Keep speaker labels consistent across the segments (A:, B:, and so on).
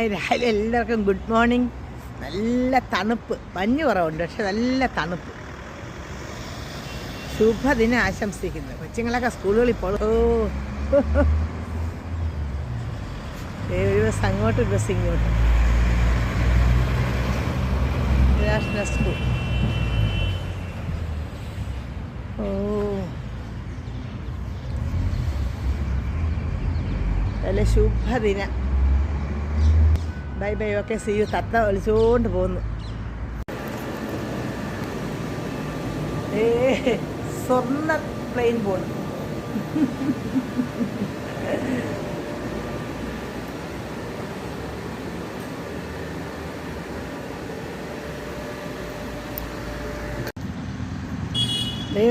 A: Hi രാവിലെ എല്ലാവർക്കും good morning. നല്ല തണുപ്പ്. മഞ്ഞ് കുറവുണ്ട് പക്ഷെ നല്ല തണുപ്പ്. ശുഭദിനം ആശംസിക്കുന്നു. കൊച്ചുങ്ങളൊക്കെ സ്കൂളുകളിൽ പോകും ഒരു ബസ് അങ്ങോട്ട് ഒരു ബസ് ഇങ്ങോട്ട്. International school. ഓ. നല്ല ശുഭദിനം. Bye bye okay see you തത്ത ഒളിച്ചുകൊണ്ട് പോകുന്നു സ്വർണ പ്ലെയിൻ പോണു.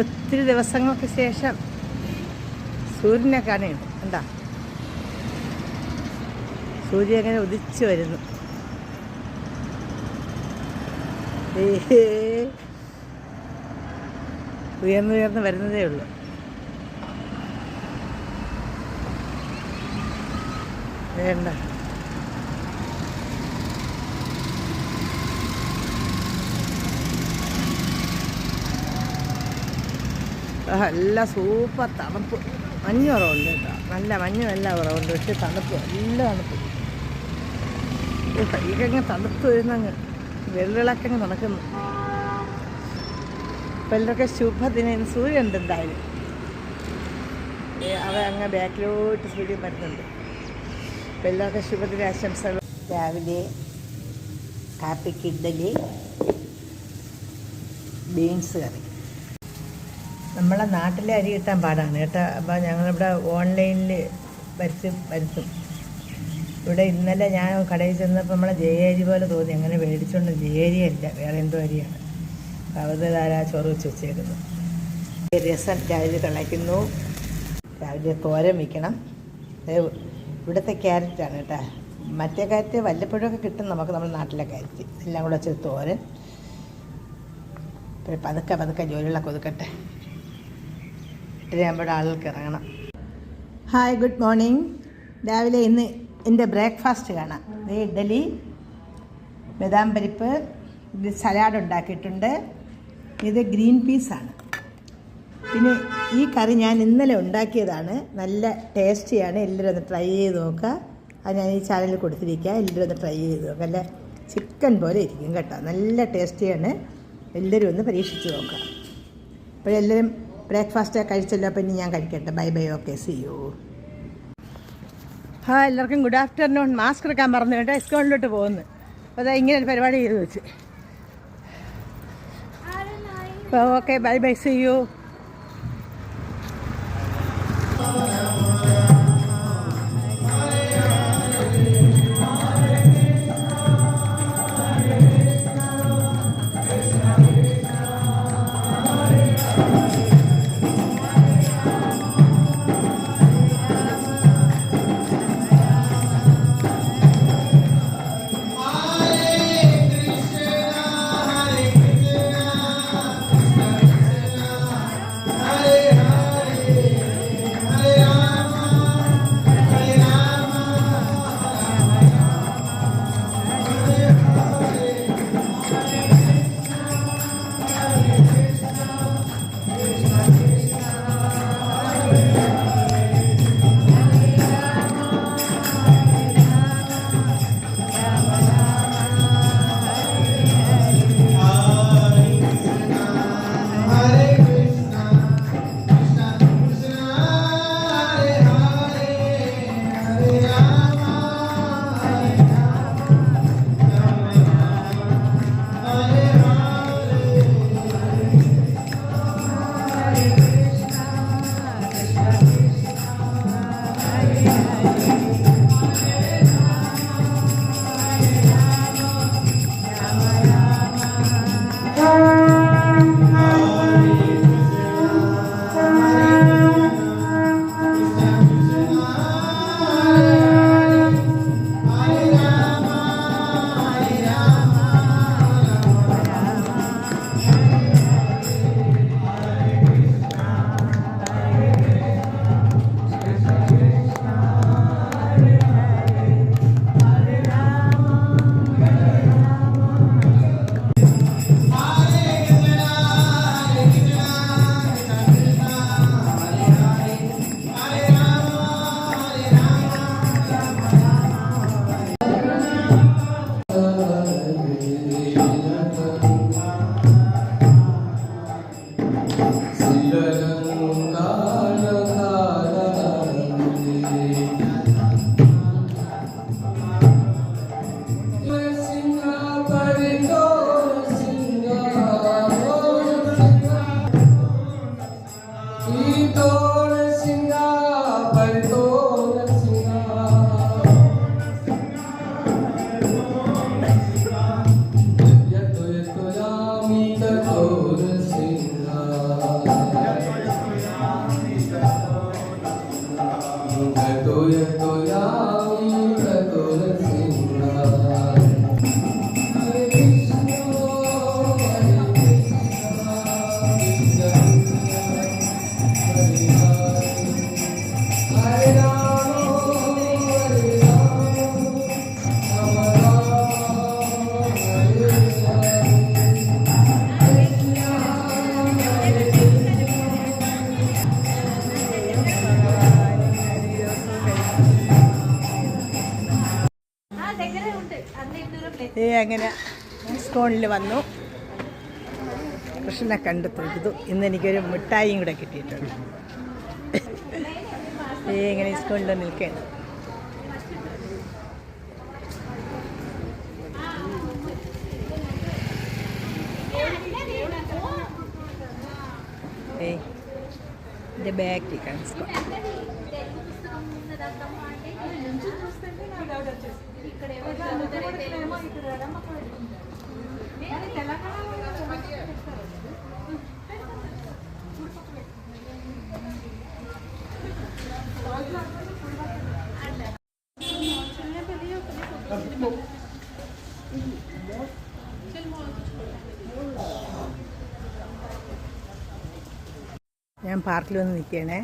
A: ഒത്തിരി ദിവസങ്ങൾക്ക് ശേഷം സൂര്യനെ കാണുന്നുണ്ട് എന്താ സൂര്യൻ അങ്ങനെ ഉദിച്ചു വരുന്നു. ഉയർന്നുയർന്ന് വരുന്നതേ ഉള്ളൂ. വേണ്ട. നല്ല സൂപ്പർ തണുപ്പ്. മഞ്ഞ് കുറവുണ്ട് കേട്ടോ. നല്ല മഞ്ഞും എല്ലാം കുറവുണ്ട്. പക്ഷെ തണുപ്പ് നല്ല തണുപ്പ്. ഈ കൈക്കങ്ങ് തണുത്ത് വരുന്നങ്ങ് വെള്ളിളക്കങ്ങ് നടക്കുന്നു. ഇപ്പം എല്ലാവർക്കും ശുഭദിനം. സൂര്യൻ ഉണ്ട് എന്തായാലും അവ അങ്ങ് ബാക്കിലോട്ട് സൂര്യൻ വരുന്നുണ്ട്. ഇപ്പം എല്ലാവർക്കും ശുഭദിന ആശംസകൾ. രാവിലെ കാപ്പിക്ക് ഇഡ്ഡലി ബീൻസ് കറി. നമ്മളെ നാട്ടിലെ അരി കിട്ടാൻ പാടാണ് കേട്ടോ. അപ്പോൾ ഞങ്ങളിവിടെ ഓൺലൈനിൽ വരുത്തും വരുത്തും. ഇവിടെ ഇന്നലെ ഞാൻ കടയിൽ ചെന്നപ്പോൾ നമ്മളെ ജയേരി പോലെ തോന്നി. അങ്ങനെ മേടിച്ചുകൊണ്ട് ജയേരിയല്ല വേറെ എന്തോ അരിയാണ്. അപ്പോൾ ചോറ് വെച്ച് വെച്ചേക്കുന്നു. രസം രാവിലെ തിളയ്ക്കുന്നു. രാവിലെ തോരൻ വയ്ക്കണം ഇവിടുത്തെ ക്യാരറ്റാണ് കേട്ടോ. മറ്റേ കാര്യത്തെ വല്ലപ്പോഴൊക്കെ കിട്ടും നമുക്ക് നമ്മുടെ നാട്ടിലെ കാര്യത്തിൽ എല്ലാം കൂടെ വെച്ച് തോരൻ. പിന്നെ പതുക്കെ പതുക്കെ ജോലികളൊക്കെ ഒതുക്കട്ടെ. എട്ടരയാകുമ്പോഴാളുകൾക്ക് ഇറങ്ങണം. Hi good morning. രാവിലെ ഇന്ന് എന്റെ ബ്രേക്ക്ഫാസ്റ്റ് കാണാം. ഇത് ഇഡ്ഡലി ബദാം പരിപ്പ് സലാഡ് ഉണ്ടാക്കിയിട്ടുണ്ട്. ഇത് ഗ്രീൻ പീസാണ് പിന്നെ ഈ കറി ഞാൻ ഇന്നലെ ഉണ്ടാക്കിയതാണ്. നല്ല ടേസ്റ്റിയാണ്. എല്ലാവരും ഒന്ന് ട്രൈ ചെയ്ത് നോക്കുക. അത് ഞാൻ ഈ ചാനലിൽ കൊടുത്തിരിക്കുക. എല്ലാവരും ഒന്ന് ട്രൈ ചെയ്ത് നോക്കുക. അല്ല ചിക്കൻ പോലെ ഇരിക്കും കേട്ടോ. നല്ല ടേസ്റ്റിയാണ്. എല്ലാവരും ഒന്ന് പരീക്ഷിച്ച് നോക്കുക. അപ്പോൾ അപ്പോഴെല്ലാവരും ബ്രേക്ക്ഫാസ്റ്റ് കഴിച്ചല്ലോ അപ്പം ഇനി ഞാൻ കഴിക്കട്ടെ. Bye bye. Okay. See you ഹാ എല്ലാവർക്കും ഗുഡ് ആഫ്റ്റർനൂൺ മാസ്ക് എടുക്കാൻ പറഞ്ഞു കേട്ടോ. എസ്കൗണ്ടിലോട്ട് പോകുന്നു. അപ്പോൾ അതാ ഇങ്ങനെ ഒരു പരിപാടി ചെയ്ത് വെച്ച്. അപ്പോൾ
B: okay bye bye see
A: you അങ്ങനെ സ്കോണിൽ വന്നു. കൃഷ്ണനെ കണ്ടു തൊഴുതു ഇന്ന് എനിക്കൊരു മിഠായിയും കൂടെ കിട്ടിയിട്ടുണ്ട്. ഇങ്ങനെ സ്കോണിൽ നിൽക്കുകയാണ് ഏ എൻ്റെ ബാക്കിൽ കാണിച്ചു
B: తెలుగు పుస్తకం ఉన్నదమ్మా అంటే ఇక్కడ నుంచి చూస్తుంటే నాకు డౌట్ వచ్చేసి ఇక్కడ ఎవరు
A: പാർക്കിൽ വന്ന് നിൽക്കണേ.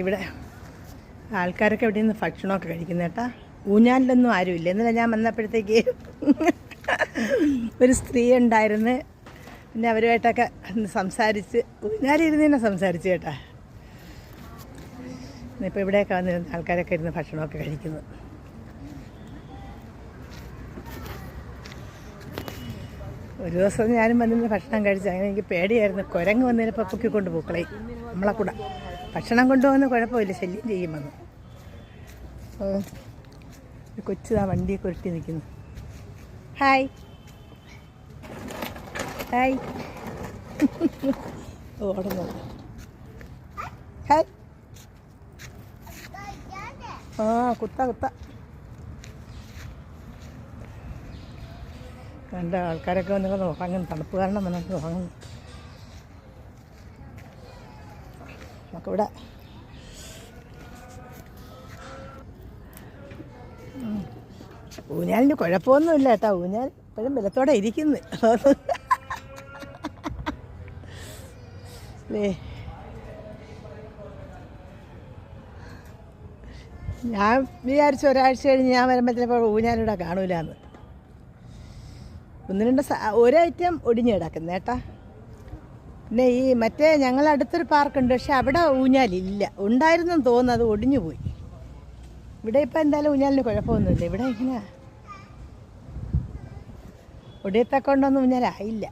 A: ഇവിടെ ആൾക്കാരൊക്കെ ഇവിടെ നിന്ന് ഭക്ഷണമൊക്കെ കഴിക്കുന്ന കേട്ടാ. ഊഞ്ഞാലിലൊന്നും ആരുമില്ല എന്നല്ല ഞാൻ വന്നപ്പോഴത്തേക്ക് ഒരു സ്ത്രീ ഉണ്ടായിരുന്നു. പിന്നെ അവരുമായിട്ടൊക്കെ സംസാരിച്ച് ഊഞ്ഞാലിരുന്ന് തന്നെ സംസാരിച്ചു കേട്ടാ. ഇപ്പം ഇവിടെയൊക്കെ വന്നിരുന്ന ആൾക്കാരൊക്കെ ഇരുന്ന് ഭക്ഷണമൊക്കെ കഴിക്കുന്നു. ഒരു ദിവസം ഞാനും വന്നിരുന്ന് ഭക്ഷണം കഴിച്ചു അങ്ങനെ എനിക്ക് പേടിയായിരുന്നു. കുരങ്ങ് വന്നതിനപ്പോൾ പൊക്കിക്കൊണ്ട് പൂക്കളെ. നമ്മളെ കൂടെ. ഭക്ഷണം കൊണ്ടുപോകുന്ന കുഴപ്പമില്ല. ശല്യം ചെയ്യും വന്ന്. ഓ ഒരു കൊച്ചു ആ വണ്ടിയൊക്കെ ഉരുട്ടി നിൽക്കുന്നു ഹായ് ഹായ് ഓടുന്നു ഹായ് ആ കുത്ത കുത്ത. കണ്ട ആൾക്കാരൊക്കെ വന്നിട്ട് ഉറങ്ങുന്നു തണുപ്പ് കാരണം വന്നിട്ട് ഉറങ്ങുന്നു നമുക്കിവിടെ. ഊഞ്ഞാലിന് കുഴപ്പമൊന്നുമില്ല കേട്ടോ. ഊഞ്ഞാൽ ഇപ്പോഴും ബലത്തോടെ ഇരിക്കുന്നു. അല്ലേ ഞാൻ വിചാരിച്ചു ഒരാഴ്ച കഴിഞ്ഞ് ഞാൻ വരുമ്പോഴത്തേക്കും ഊഞ്ഞാലിവിടെ കാണൂലെന്ന്. ഒന്ന് രണ്ട് ഒരു ഐറ്റം ഒടിഞ്ഞു കിടക്കുന്നു കേട്ടാ. പിന്നെ ഈ മറ്റേ ഞങ്ങൾ അടുത്തൊരു പാർക്കുണ്ട് പക്ഷെ അവിടെ ഊഞ്ഞാലില്ല. ഉണ്ടായിരുന്നെന്ന് തോന്നുന്നു അത് ഒടിഞ്ഞു പോയി. ഇവിടെ ഇപ്പം എന്തായാലും ഊഞ്ഞാലിന് കുഴപ്പമൊന്നുമില്ല. ഇവിടെ ഇങ്ങനെ ഒടിയത്തക്കൊണ്ടൊന്നും ഊഞ്ഞാലായില്ല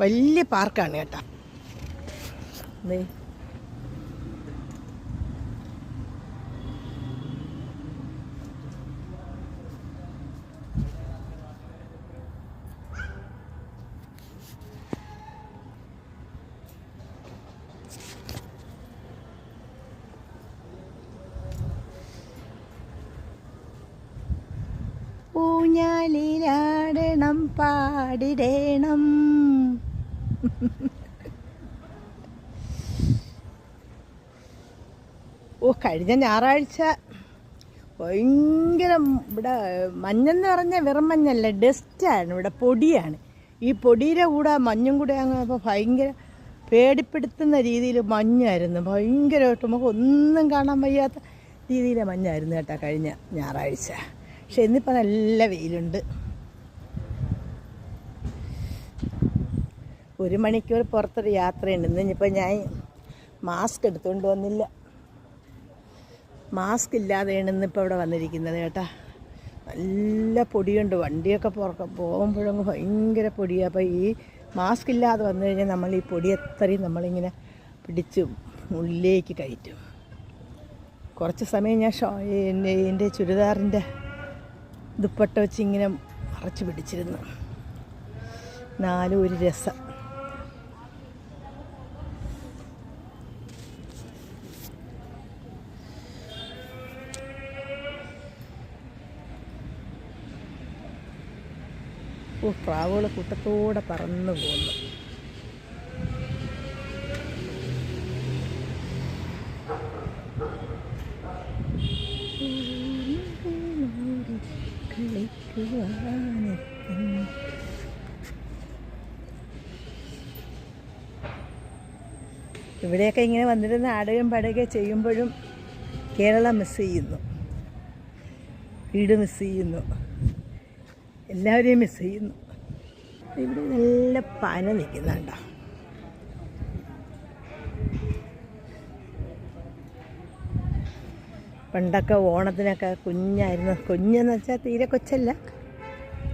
A: വലിയ പാർക്കാണ് കേട്ടോ. ദേ. പാടിടേണം. ഓ കഴിഞ്ഞ ഞായറാഴ്ച ഭയങ്കര ഇവിടെ മഞ്ഞെന്ന് പറഞ്ഞാൽ വെറും മഞ്ഞല്ല ഡസ്റ്റാണ് ഇവിടെ പൊടിയാണ്. ഈ പൊടിയുടെ കൂടെ മഞ്ഞും കൂടെ അങ്ങ് അപ്പോൾ ഭയങ്കര പേടിപ്പെടുത്തുന്ന രീതിയിൽ മഞ്ഞായിരുന്നു. ഭയങ്കരമായിട്ട് നമുക്ക് ഒന്നും കാണാൻ വയ്യാത്ത രീതിയിലെ മഞ്ഞായിരുന്നു കേട്ടോ കഴിഞ്ഞ ഞായറാഴ്ച. പക്ഷെ ഇന്നിപ്പോൾ നല്ല വെയിലുണ്ട്. ഒരു മണിക്കൂർ പുറത്തൊരു യാത്രയുണ്ട്. ഇന്ന് ഇനിയിപ്പോൾ ഞാൻ മാസ്ക് എടുത്തുകൊണ്ട് വന്നില്ല. മാസ്ക് ഇല്ലാതെയാണ് ഇന്നിപ്പോൾ ഇവിടെ വന്നിരിക്കുന്നത് കേട്ടാ. നല്ല പൊടിയുണ്ട്. വണ്ടിയൊക്കെ പുറക്ക പോകുമ്പോഴങ്ങ് ഭയങ്കര പൊടിയാണ് അപ്പോൾ ഈ മാസ്ക് ഇല്ലാതെ വന്നു കഴിഞ്ഞാൽ നമ്മൾ ഈ പൊടി എത്രയും നമ്മളിങ്ങനെ പിടിച്ച് ഉള്ളിലേക്ക് കയറ്റും. കുറച്ച് സമയം ഞാൻ ഷോ എന്റെ എന്റെ ചുരിദാറിന്റെ ദുപ്പട്ട വെച്ച് ഇങ്ങനെ മറച്ച് പിടിച്ചിരുന്നു. നാലും ഒരു രസം. പ്രാവുകൾ കൂട്ടത്തോടെ പറന്നു പോകുന്നു. ഇവിടെയൊക്കെ ഇങ്ങനെ വന്നിരുന്ന ആടുകയും പാടുകയും ചെയ്യുമ്പോഴും കേരളം മിസ് ചെയ്യുന്നു വീട് മിസ് ചെയ്യുന്നു എല്ലാവരെയും മിസ് ചെയ്യുന്നു. ഇവിടെ നല്ല പന നിൽക്കുന്നുണ്ടോ? പണ്ടൊക്കെ ഓണത്തിനൊക്കെ കുഞ്ഞായിരുന്നു. കുഞ്ഞെന്ന് വെച്ചാൽ തീരെ കൊച്ചല്ല.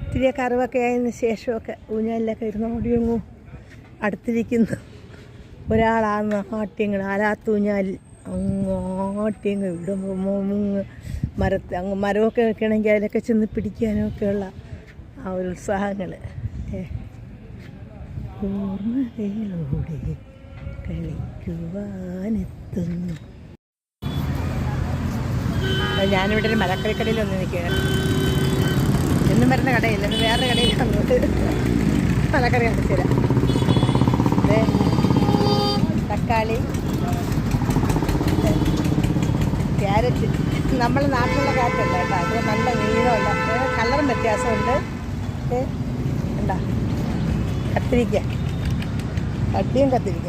A: ഇത്തിരി കറിവൊക്കെ ആയതിന് ശേഷമൊക്കെ ഊഞ്ഞാലിലൊക്കെ ഇരുന്ന് ഓടിയങ്ങു അടുത്തിരിക്കുന്നു. ഒരാളാന്ന് ആട്ടിങ്ങൾ ആലാത്തൂഞ്ഞാലിൽ അങ്ങോട്ടിങ്ങ് ഇടും. മരത്ത് അങ്ങ് മരമൊക്കെ വെക്കണമെങ്കിൽ അതിലൊക്കെ ചെന്ന് പിടിക്കാനൊക്കെയുള്ള ആ ഒരു ഉത്സാഹങ്ങൾ ഓർമ്മയിലൂടെ കളിക്കുവാനെത്തുന്നു. ഞാനിവിടെ ഒരു മലക്കറിക്കടയിൽ ഒന്ന് നിൽക്കുകയാണ്. എന്നും വരുന്ന കടയില്ല ഇന്ന് വേറൊരു കടയിൽ വന്നത്. മലക്കറി തരാം ദേ, തക്കാളി ക്യാരറ്റ്. നമ്മൾ നാട്ടിലുള്ള കാറ്റല്ല കേട്ടോ അത് നല്ല നീളമല്ല കളറും വ്യത്യാസമുണ്ട്. ഏ, കണ്ടാ? കത്തിരിക്ക. കട്ടിയും കത്തിരിക്ക.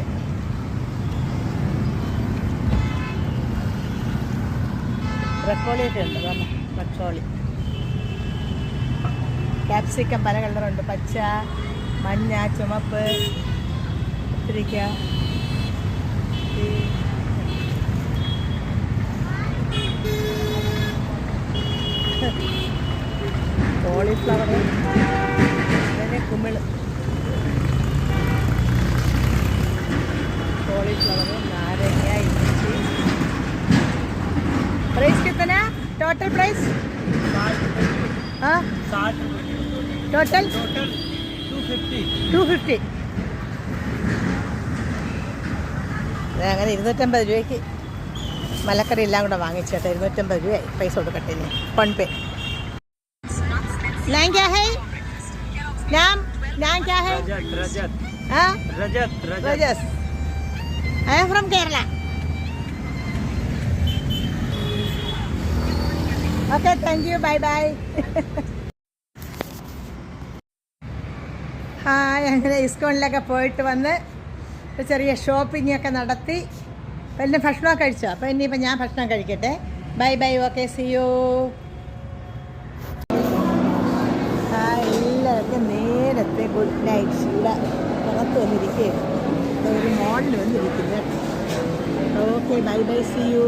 A: ബ്രക്കോളിയൊക്കെ ഉണ്ട് പറഞ്ഞ ബ്രക്കോളി. ക്യാപ്സിക്കം പല കളറുണ്ട്. പച്ച മഞ്ഞ ചുമപ്പ് കത്തിരിക്ക. കോളിഫ്ലവർ കുമ്മിൾ കോളിഫ്ലവർ നാരങ്ങ ഇഞ്ചി. Price കിത്തന
C: total price total
A: two fifty അങ്ങനെ ഇരുന്നൂറ്റമ്പത് രൂപയ്ക്ക്. മലക്കറി എല്ലാം കൂടെ വാങ്ങിച്ചേട്ടാ ഇരുന്നൂറ്റമ്പത് രൂപയായി പൈസ കൊടുക്കട്ടെ ഇനി. ഫോൺ പേ ഞാൻ नाम नाम क्या है
C: रजत रजत
A: हाँ
C: Rajat Rajat
A: Rajas. I am from Kerala. Okay, thank you. Bye bye. Hi അങ്ങനെ ഇസ്കോണിലൊക്കെ പോയിട്ട് വന്ന് ഒരു ചെറിയ ഷോപ്പിംഗ് ഒക്കെ നടത്തി അപ്പം എന്നെ ഭക്ഷണമൊക്കെ കഴിച്ചോ അപ്പോൾ ഇനിയിപ്പോൾ ഞാൻ ഭക്ഷണം കഴിക്കട്ടെ bye bye okay see you നേരത്തെ ഗുഡ് നൈറ്റ് ഇവിടെ പുറത്ത് വന്നിരിക്കുകയാണ് ഒരു മോളിൽ വന്നിരിക്കുന്നു okay bye bye see you